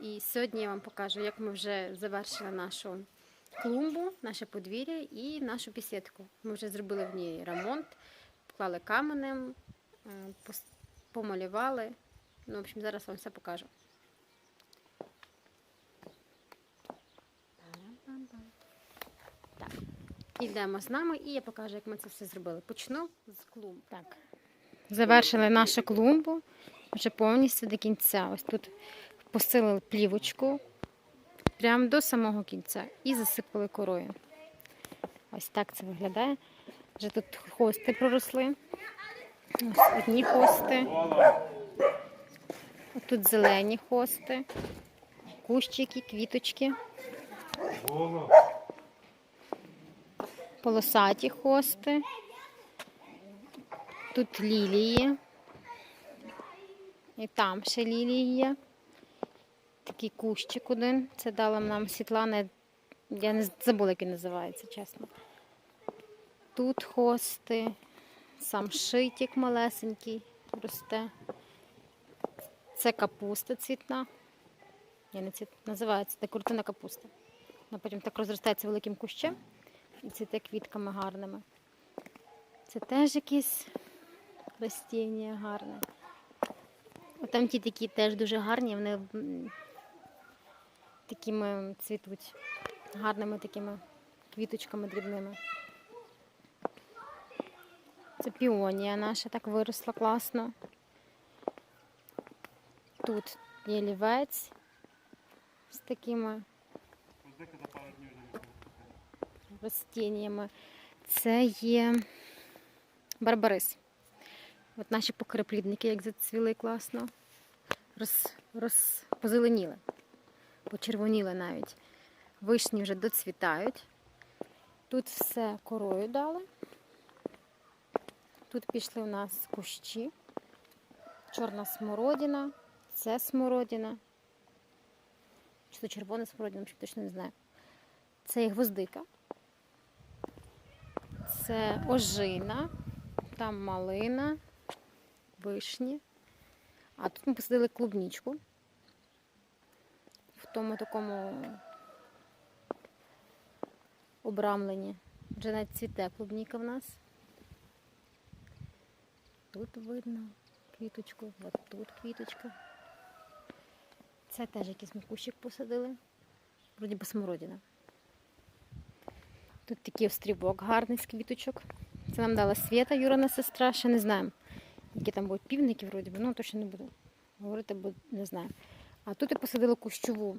І сьогодні я вам покажу, як ми вже завершили нашу клумбу, наше подвір'я і нашу бесідку. Ми вже зробили в ній ремонт, поклали каменем, е, помалювали. Ну, в общем, зараз вам все покажу. Так. Ідемо з нами і я покажу, як ми це все зробили. Почну з клумб. Так. Завершили нашу клумбу вже повністю до кінця. Ось тут посилили плівочку прямо до самого кінця і засипали корою. Ось так це виглядає. Вже тут хости проросли. Ось одні хости. Тут зелені хости, кущики, квіточки, полосаті хости. Тут лілії. І там ще лілії є. Такий кущик один. Це дала нам Світлана. Я не забула, як називається, чесно. Тут хости, сам шитик малесенький росте. Це капуста цвітна. Я не цвіт... називається декоративна капуста. Вона потім так розростається великим кущем і цвіте квітками гарними. Це теж якісь ростіння гарне. Там ті такі теж дуже гарні, вони такими цвітуть, гарними такими квіточками дрібними. Це піонія наша так виросла класно. Тут є лівець з такими ростіннями. Це є барбарис. От наші покреплідники, як зацвіли класно, роз, почервоніли навіть. Вишні вже доцвітають. Тут все корою дали. Тут пішли у нас кущі, чорна смородина, це смородина. Чи то червона смородина, ще точно не знаю. Це є гвоздика. Це ожина, там малина, вишні. А тут ми посадили клубнічку. В тому такому обрамленні. Вже навіть цвіте клубніка в нас. Тут видно квіточку, от тут квіточка. Це теж якийсь ми кущик посадили. Вроді би смородина. Тут такий острівок гарний з квіточок. Це нам дала Свята, Юрина сестра, ще не знаємо. Які там будуть півники, вроді би, ну точно не буду говорити, бо не знаю. А тут я посадила кущову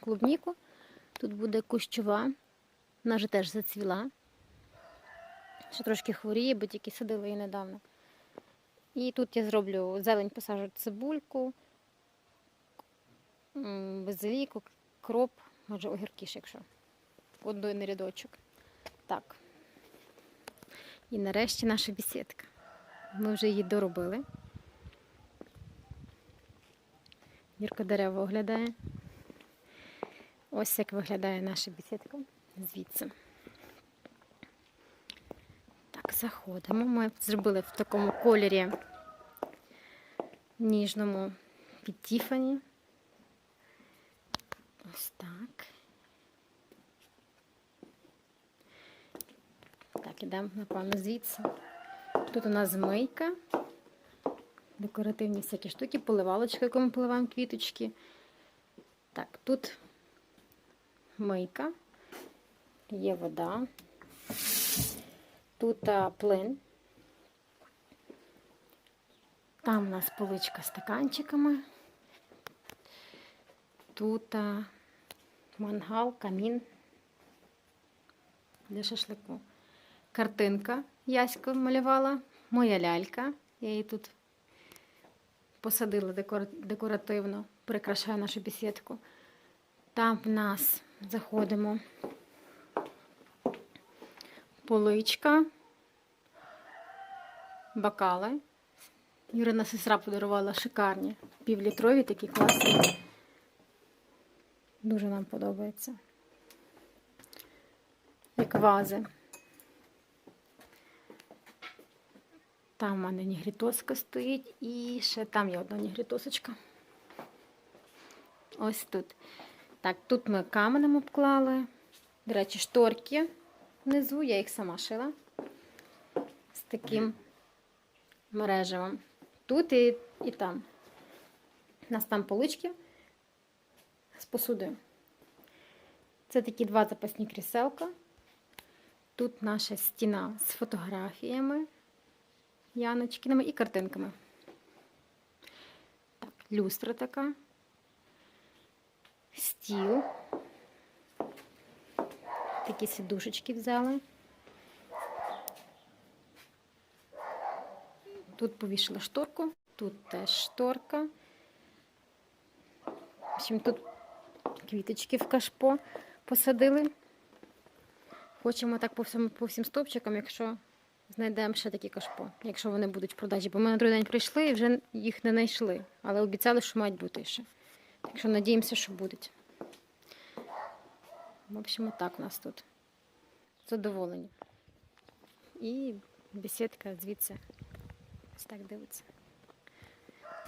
клубніку. Тут буде кущова. Вона вже теж зацвіла. Ще трошки хворіє, бо тільки садила її недавно. І тут я зроблю зелень, посажу цибульку, базиліку, кроп, може огірки ще, якщо. Один рядочок. Так. І нарешті наша бесідка. Ми вже її доробили. Юрка дерево оглядає. Ось як виглядає наша бесідка звідси. Так, заходимо. Ми зробили в такому кольорі ніжному під Тіфані. Ось так. Так, ідемо, напевно, звідси. Тут у нас змийка, декоративні всякі штуки, поливалочка, яку ми поливаємо квіточки. Так, тут мийка, є вода. Тут а, плин. Там у нас поличка з стаканчиками. Тут а, мангал, камін для шашлику. Картинка Яська малювала, моя лялька. Я її тут посадила декоративно, прикрашаю нашу бесідку. Там в нас заходимо поличка, бокали. Юрина сестра подарувала шикарні, півлітрові такі класні. Дуже нам подобається. Як вази. Там в мене нігрітоска стоїть і ще там є одна нігрітосочка. Ось тут. Так, тут ми каменем обклали. До речі, шторки внизу, я їх сама шила. З таким мережевим. Тут і, і там. У нас там полички з посудою. Це такі два запасні кріселка. Тут наша стіна з фотографіями Яночкиними і картинками. Так, люстра така. Стіл. Такі сідушечки взяли. Тут повішали шторку, тут теж шторка. В общем, тут квіточки в кашпо посадили. Хочемо так по всім, по всім стовпчикам, якщо знайдемо ще такі кашпо, якщо вони будуть в продажі. Бо ми на другий день прийшли і вже їх не знайшли. Але обіцяли, що мають бути ще. Так що надіємося, що будуть. В общем, так у нас тут. Задоволені. І бесідка звідси ось так дивиться.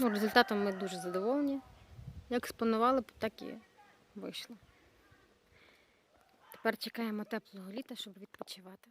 Ну, результатом ми дуже задоволені. Як спланували, так і вийшло. Тепер чекаємо теплого літа, щоб відпочивати.